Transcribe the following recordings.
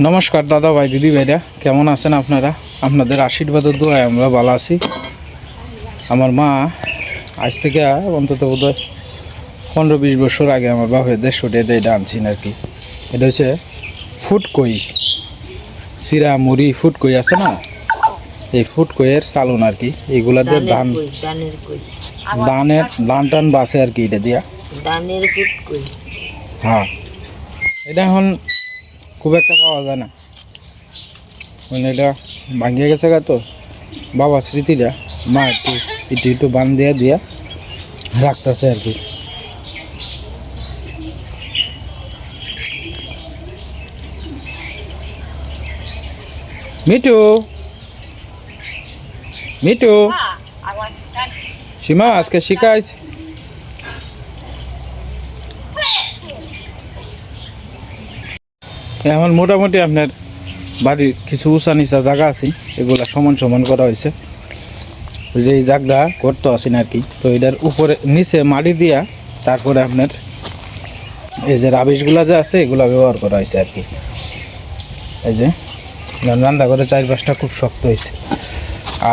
নমস্কার দাদা ভাই দিদি ভাইরা কেমন আছেন আপনারা? আপনাদের আশীর্বাদের দোয়ায় আমরা ভালো আছি। আমার মা আজ থেকে অন্তত বোধ হয় পনেরো বিশ বছর আগে আমার বাপের দেশ ছুটে দিয়ে এটা আনছিন আর কি। এটা হচ্ছে ফুটকই। চিরা মুড়ি ফুটকই আছে না? এই ফুটকইয়ের চালন আর কি। এগুলা দিয়ে ধান ধানের ধান টান বাসে আর কি এটা দিয়া। হ্যাঁ। এটা এখন খুব একটা পাওয়া যায় না। মানে এটা ভাঙিয়ে গেছে গা তো। বাবা স্মৃতিটা মা একটু একটু একটু বান দিয়ে দিয়া রাখতেছে আর কি। মিটু মিটু সীমা আজকে শিখাইছ এখন মোটামুটি আপনার বাড়ির কিছু উঁচা নিচা জায়গা আছে, এগুলা সমান সমান করা হয়েছে। যে জায়গা করতে আসেন আর কি তো এটার উপরে নিচে মাটি দিয়া তারপরে আপনার এই যে রাবিশগুলা যে আছে, এগুলা ব্যবহার করা হয়েছে আর কি এই যে রান্না করে চার পাঁচটা খুব শক্ত হয়েছে।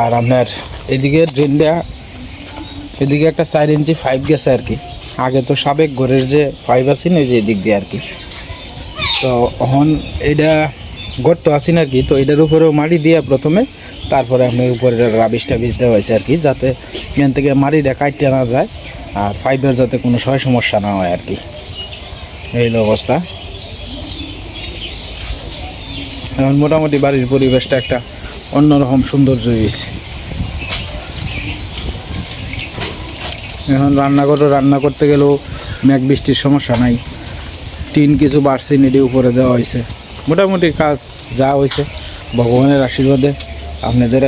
আর আপনার এদিকে ড্রেনটা এদিকে একটা চার ইঞ্চি ফাইভ গেছে আর কি আগে তো সাবেক ঘরের যে ফাইভ আছে না যে এদিক দিয়ে আর কি তো এখন এটা গর্ত আছেন আর কি তো এটার উপরেও মাটি দিয়ে প্রথমে, তারপরে আপনার উপরে রাবিশ টাবিশ দেওয়া হয়েছে আর কি, যাতে এখান থেকে মাটিটা কাটতে না যায় আর পাইপের যাতে কোনো সয় সমস্যা না হয় আর কি। এই অবস্থা। এখন মোটামুটি বাড়ির পরিবেশটা একটা অন্যরকম সৌন্দর্য হয়েছে। এখন রান্নাঘরে রান্না করতে গেলেও মেঘ বৃষ্টির সমস্যা নাই। টিন কিছু বাড়ছে, নেডি উপরে দেওয়া হয়েছে। মোটামুটি কাজ যা হয়েছে, ভগবানের আশীর্বাদে আপনাদের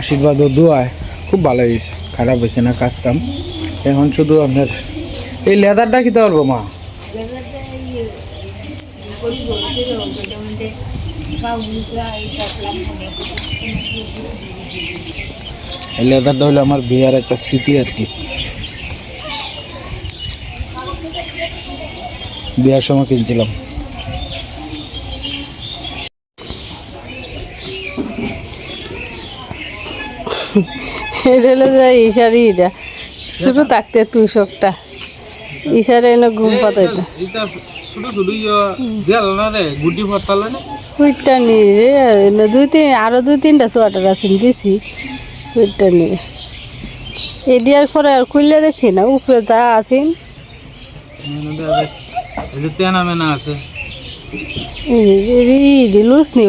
আশীর্বাদ ও দোয়ায় খুব ভালো হয়েছে। খারাপ হয়েছে না কাজ কাম। এখন শুধু আপনার এই লেদারটা কিতে পারব, মা? এই লেদারটা হলো আমার বিয়ার একটা স্মৃতি আর কি। বিয়ার সময় কিনছিলাম। এটা ইশারি এটা। শুরু থাকতে তুই সবটা ইশারে এনে ঘুম পাতাইতো। কুইটটা নিয়ে দুই তিন আরও দুই তিনটা সোয়াটার আছে দিছি। কুইটটা নিয়ে এডিয়ার পরে আর খুললে দেখছি না উপরে যা আছেন। এই যে তেনা মেনা আছে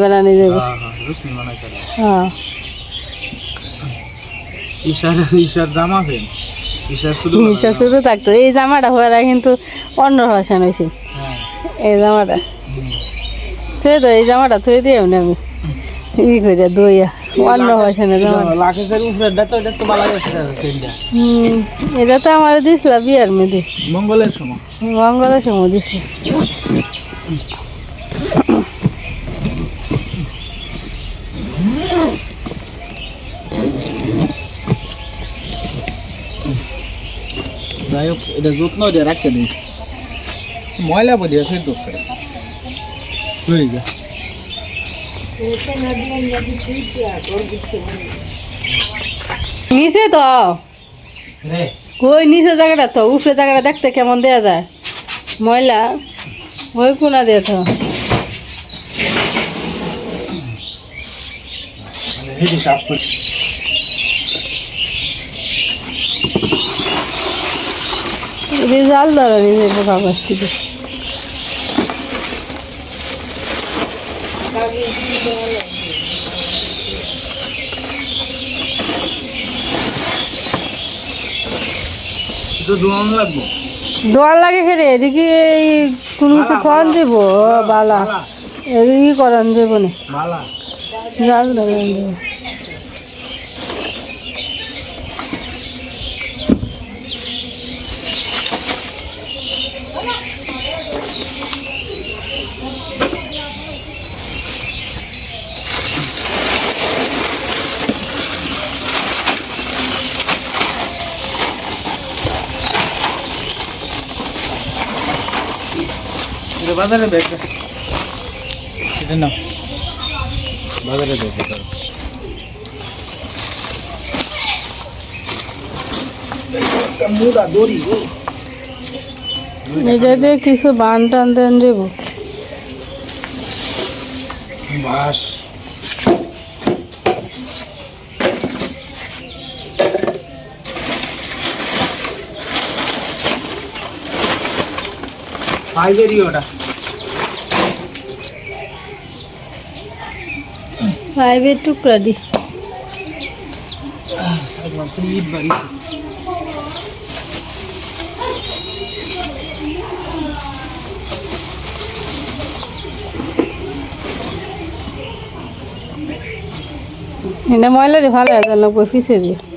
বানানি দেবো হ্যাঁ হ্যাঁ বানাই তাহলে হ্যাঁ জামা শুধু থাকতো এই জামাটা হওয়ার কিন্তু অন্য ভাষণ হয়েছে হ্যাঁ এই জামাটা থুয়ে তো এই জামাটা থুয়ে দিয়ে আমি ই করে দইয়া অন্য তো এটা তো ভালো আছে সেটা হুম এটা তো আমার দিছিল বিয়ার মেয়েদের মঙ্গলের সময়। মঙ্গলের সময় দিছে। যাই হোক এটা যত্ন দিয়ে রাখতে দিই ময়লা বলি আছে তো হয়ে যা নিচে তো। ওই নিচে জায়গাটা তো উপরে জায়গাটা দেখতে কেমন দেয়া যায়? ময়লা ওই কোনা দিয়ে তো। হেডি সাফ করে। এই জাল ধরা নিচে কাগজটিতে তো দোয়ান লাগবো দোয়ার লাগে খেরে এদিকে এই কোনো কিছু থন যাব বালা। এদিকে করান যাব না। জাল ধরান যাব। এটা বাজারে বেচা এটা না বাজারে দেখো তো এটা দিয়ে কিছু বান টান দেন দেবো। বাস। ওটা। ফাইভের টুকরা দি। এটা ময়লা রে ভালো হয় না পিছিয়ে দিয়ে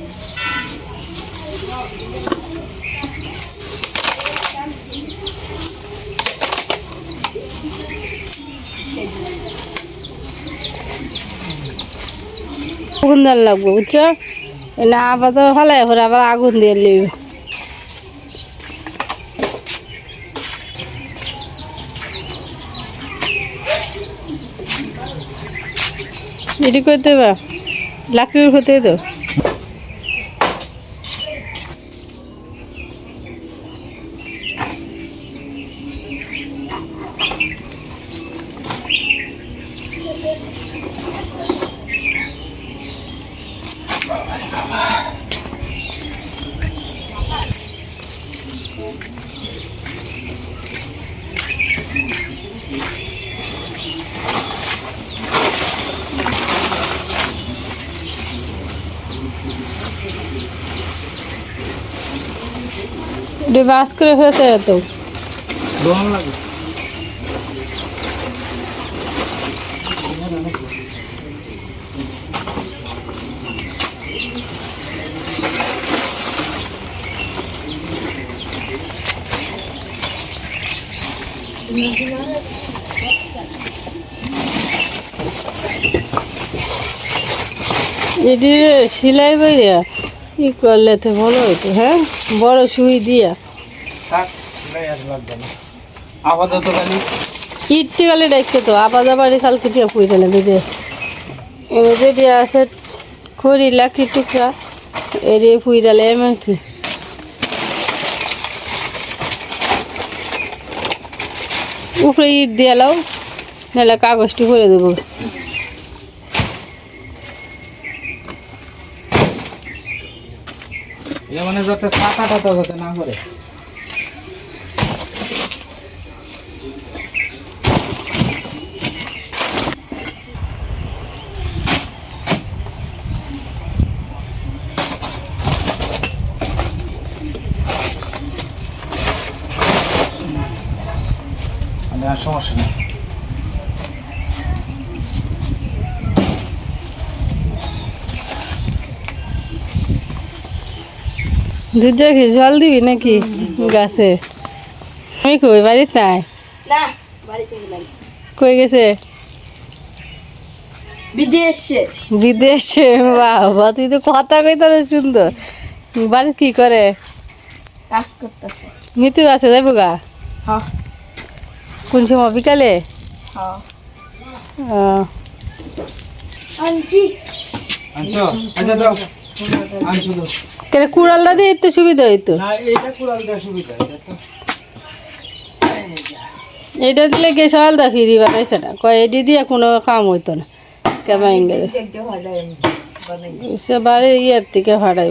দেওয়ার লাগবে, বুঝছ? না, আপাতত ভালো হয় আবার আগুন দিয়ে লিবে এটি করতে বা লাকড়ির হতে তো এটি বাস করে হয়েছে তো দোকান লাগে এটি সেলাই বইয়া ই করলে তো ভালো হতো হ্যাঁ? বড় সুই দিয়া। আপাতত খালি তো? আপাদা বাড়ি কালকে দিয়ে পুই দিলে বুঝে এমনি দিয়ে আছে খড়ি লাকি টুকরা এড়িয়ে পুই দিলে এমন কি। উপরে ইট দিয়ে লাও নাহলে কাগজটি করে দেবো। মানে যাতে না করে সমস্যা নেই। দুধ কি জল দিবি নাকি গাছে? আমি কই বাড়িত নাই? কই গেছে? বিদেশে। বিদেশে? বাবা তুই তো কথা কইতে সুন্দর। বাড়ি কি করে? কাজ করতেছে। মিতু আছে যাইব গা? হ্যাঁ কোন সময় বিকালে? হ্যাঁ। আহ, আনছি। আনছো? আচ্ছা দাও। আনছো দাও। কেন কুড়ালটা দিয়ে একটু সুবিধা হইতো? এটা দিলে কে সকালটা ফিরি বানাইছে না। কয় এটি দিয়ে কোনো কাম হইতো না। কেমন গেলে? সে বাড়ি ইয়ের থেকে ভাড়াই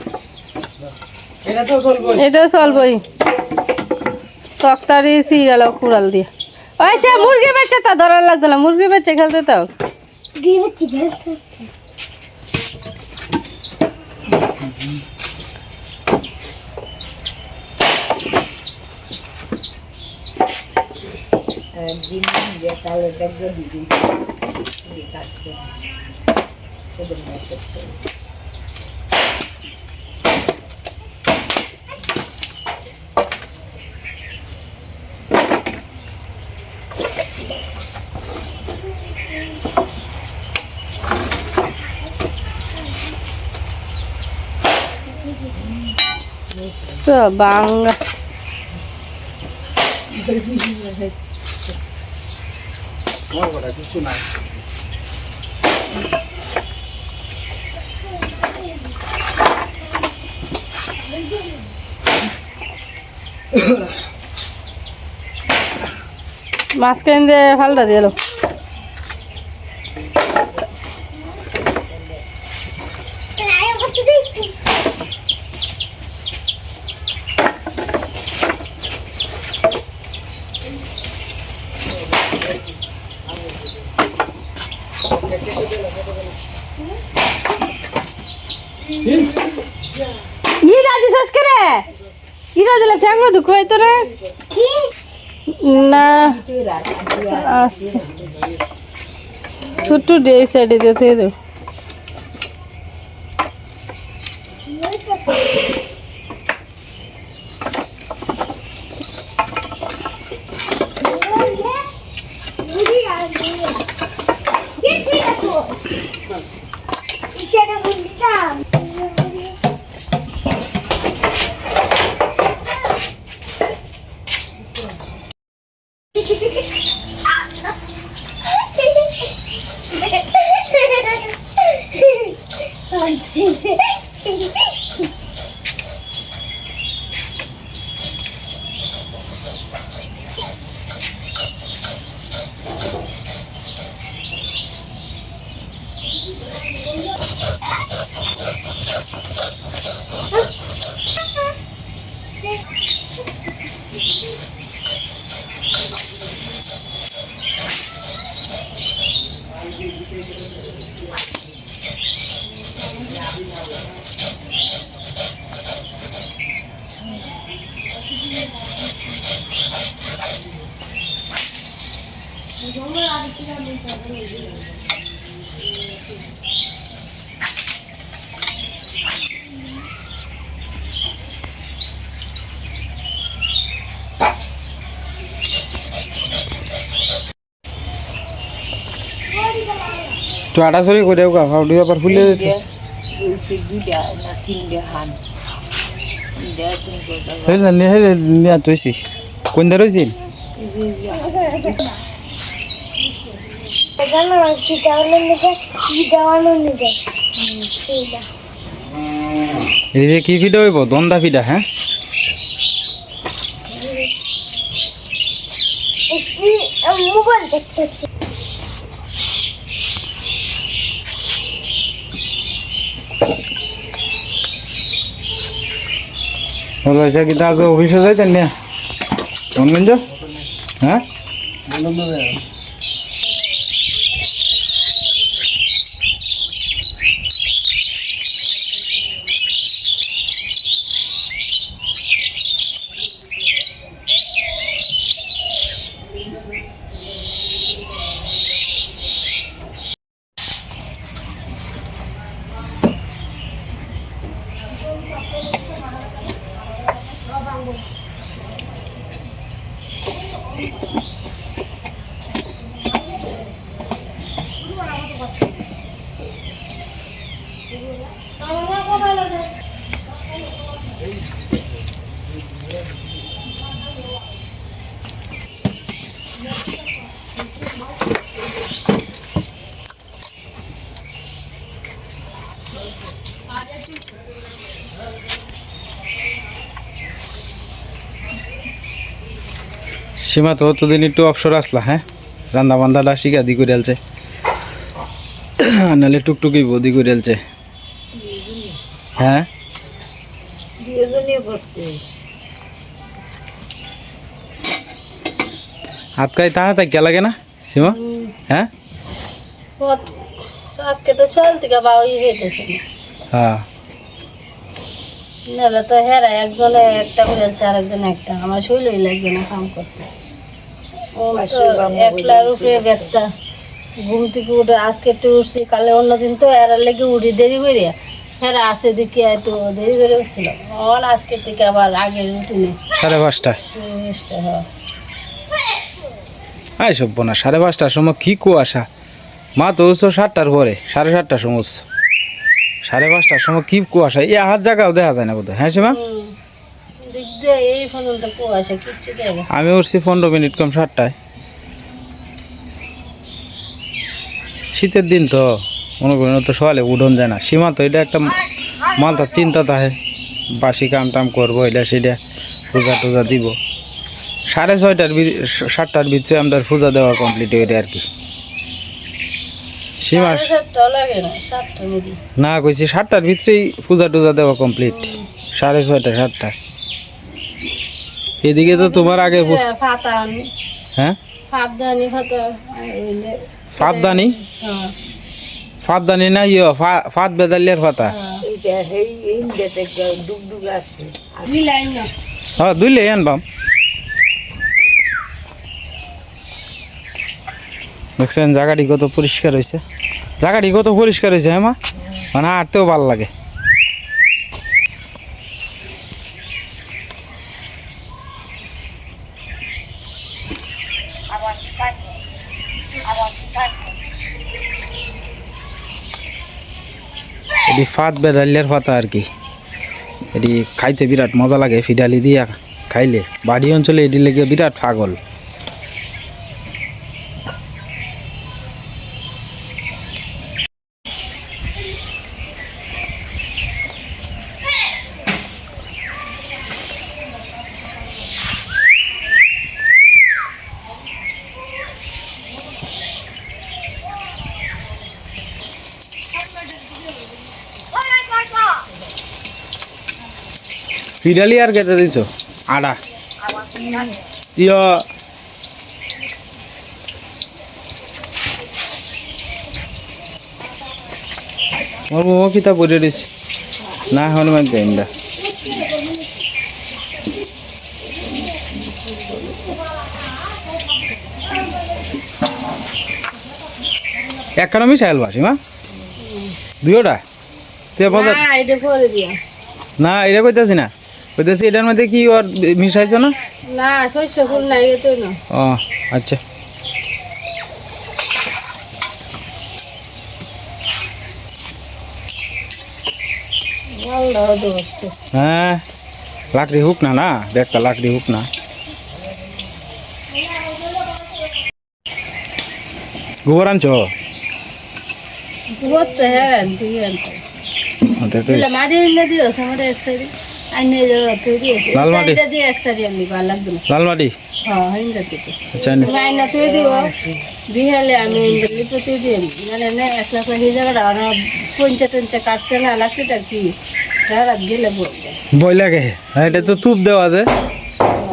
দাও এটা তো চলবো এটা চলবই তক্তারি সিরিয়াল কুড়াল দিয়ে। ওই সে মুরগি বেচে তো ধরার লাগতো না মুরগি বেচে খেলতে তো। দিন যে কালো বাঙ্গা কিছু নাই মাঝখান দিয়ে ফালটা দিয়ে দুঃখ হইতো রে না আচ্ছা ছোট্ট ডে সাইডে দিতে দেব সেটা বলতাম তো আটা সরি করে গা ফাউডি আবার ফুলে বলছে না নিয়া কোন দা রইছিন জানো কি দেওয়ানো নিতে কি দেওয়ানো নিতে এই কি ফিডা হইব? দন্দা ফিডা হ্যাঁ মোবাইল দেখতেছি। হয়েছে কি আজ অফিসে যাইতেন না? অনলাইন হ্যাঁ? সীমা তো অতদিন একটু অবসর আসলা হ্যাঁ? রান্না বান্ধাটা শিখা দি করে আলছে। নাহলে টুকটুকি বদি করে আলছে। হ্যাঁ? হাত কাই তাহা তাই কে লাগে না সীমা? হ্যাঁ? আজকে তো চল থেকে বাউই হইতেছে হ্যাঁ। নাহলে তো হেরা একজনে একটা করে আনছে আর একজন একটা। আমার শৈলই লাগবে না কাম করতে। একলার উপরে ব্যথা। ঘুম থেকে উঠে আজকে একটু উঠছি কালে অন্যদিন তো এরা লেগে উঠি দেরি করে হ্যাঁ আসে দেখি একটু দেরি করে উঠছিল অন আজকে থেকে আবার আগে উঠিনি সাড়ে জিনিসটা হয় আই না সাড়ে পাঁচটার সময় কি কুয়াশা? মা তো উঠছো সাতটার পরে সাড়ে সাতটার সময় উঠছো। সাড়ে পাঁচটার সময় কি কুয়াশা? এই হাত জায়গাও দেখা যায় না বোধহয়। হ্যাঁ সীমা? আমি উঠছি পনেরো মিনিট কম সাতটায়। শীতের দিন তো মনে করি তো সকালে উঠন যায় না। সীমা তো এটা একটা মালটার চিন্তা থাকে বাসি কাম টাম করব এটা সেটা পূজা টুজা দিব। সাড়ে ছয়টার সাতটার ভিতরে আমাদের পূজা দেওয়া কমপ্লিট হয়ে আর কি। সীমা না কইছি সাতটার ভিতরেই পূজা টুজা দেওয়া কমপ্লিট সাড়ে ছয়টা সাতটা। এদিকে তো তোমার আগে হ্যাঁ? ফাত দানি ফাতা হইলে ফাঁপদানি হ্যাঁ। ফাঁপদানি না ইয়ে ফা- ফাঁত বেদালিয়ার ফাতা। এইটা সেই ইন্ডিয়াতে ডুগডুগ আছে। হ্যাঁ দুইলে আনবাম দেখছেন জায়গাটি কত পরিষ্কার হয়েছে। জায়গাটি কত পরিষ্কার হয়েছে হ্যাঁ মা? মানে হাঁটতেও ভালো লাগে। ফাত বেদালিয়ার পাতা আর কি। এটি খাইতে বিরাট মজা লাগে, ফিডালি দিয়া খাইলে। বাড়ি অঞ্চলে এটি লেগে বিরাট পাগল। ফিডালি আর কেটে দিছ? আড়া। ইয়। মোর মোমো কিতা পরে দিছে? না হনুমান দেন্দা একখানা মিশাইল বাসি মা দুইটা? তুই বাজার না এটা পরে দিয়া। না এটা কইতাছি না। কইতাছি এটার মধ্যে কি ওর মিশাইছো না? না শস্য ফুল নাই এতো না। ও আচ্ছা। হ্যাঁ লাকড়ি হুক না না একটা লাকড়ি হুক না। গোবর আনছো? করতে হ্যাঁ দিয়ে আনতে। ওদের তো মাটি হইলে দিও সামনে এক সাইডে। লাল মাটি? লাল মাটি হ্যাঁ হয়ে বলবে। লাগে হ্যাঁ, এটা তো তুপ দেওয়া আছে।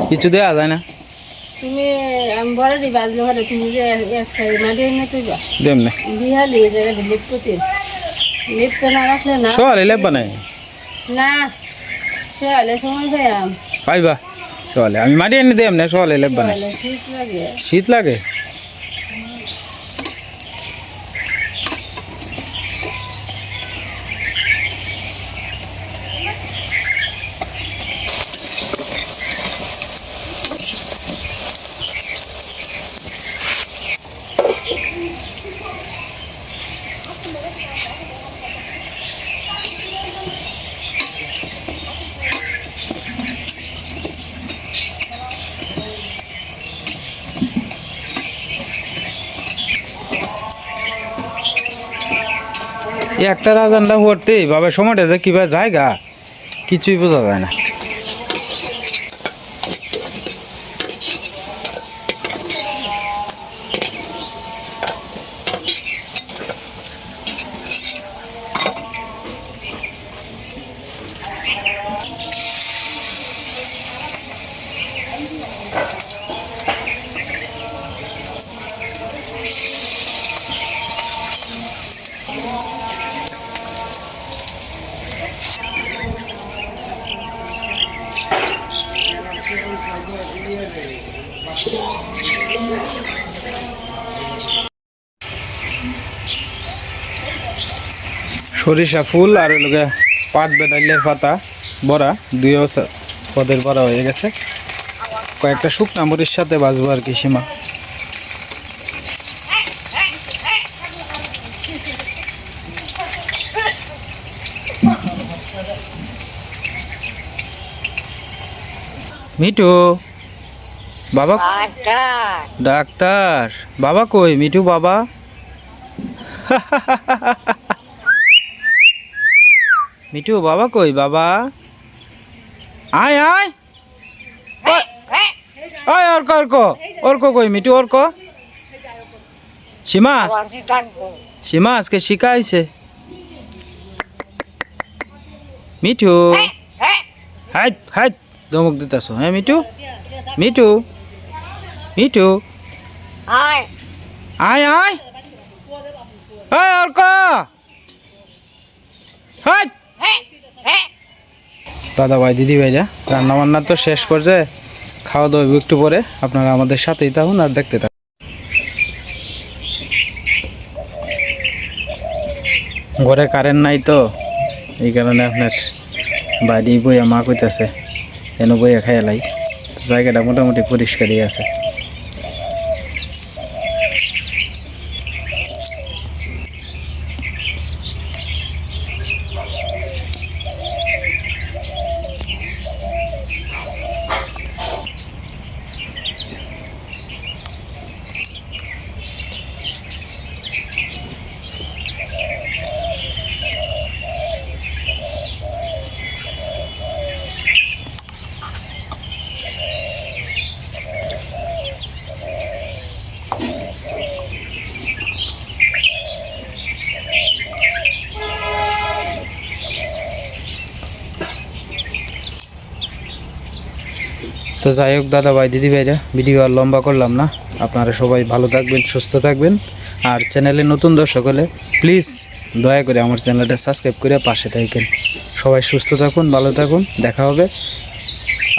কিছু দেওয়া যায় না। তুমি আমি বলে দিই বাজলে ঘরে তুমি যে এক সাইড মাটি এনে তুই যা। দেম না। বিহালে এই জায়গাটা লিপ্টতে লিপ্ত না রাখলে না না সে হলে সময় পাইয়াম পাইবা? সকালে আমি মাটি এনে দেম না সকালে লেবা নাই হলে শীত লাগে? একটা রাজানটা করতে বাবা সময়টা যে কীভাবে জায়গা কিছুই বোঝা যায় না। সরিষা ফুল আর লোকে পাট বেদাইলের পাতা বড়া দুই পদের বড়া হয়ে গেছে। কয়েকটা শুকনা মরিচ সাথে বাজবো আর কি সীমা। মিঠু বাবা ডাক্তার। বাবা কই? মিঠু বাবা? মিঠু বাবা কই? বাবা? আয় আয়! ওই অর্ক অর্ক! অর্ক কই? মিঠু অর্ক? সীমা? সীমা আজকে শিখাইছে মিঠু? Height height! ধমক দিতেছ হ্যাঁ মিঠু? মিঠু? মিঠু? আয়! আয় আয়! অর্ক! হাইট! দাদা ভাই দিদি ভাইরা রান্না বান্না তো শেষ পর্যায়ে, খাওয়া দাওয়া একটু পরে আপনারা আমাদের সাথেই থাকুন আর দেখতে থাকুন। ঘরে কারেন্ট নাই তো, এই কারণে আপনার বাড়ি বইয়া মা কইতেছে, এনে বইয়া খাইয়ালাই লাই। জায়গাটা মোটামুটি পরিষ্কারই আছে। তো যাই হোক দাদা ভাই দিদি ভাইরা ভিডিও আর লম্বা করলাম না। আপনারা সবাই ভালো থাকবেন, সুস্থ থাকবেন। আর চ্যানেলে নতুন দর্শক হলে প্লিজ দয়া করে আমার চ্যানেলটা সাবস্ক্রাইব করে পাশে থাকেন। সবাই সুস্থ থাকুন, ভালো থাকুন, দেখা হবে।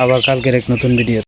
আবার কালকের এক নতুন ভিডিও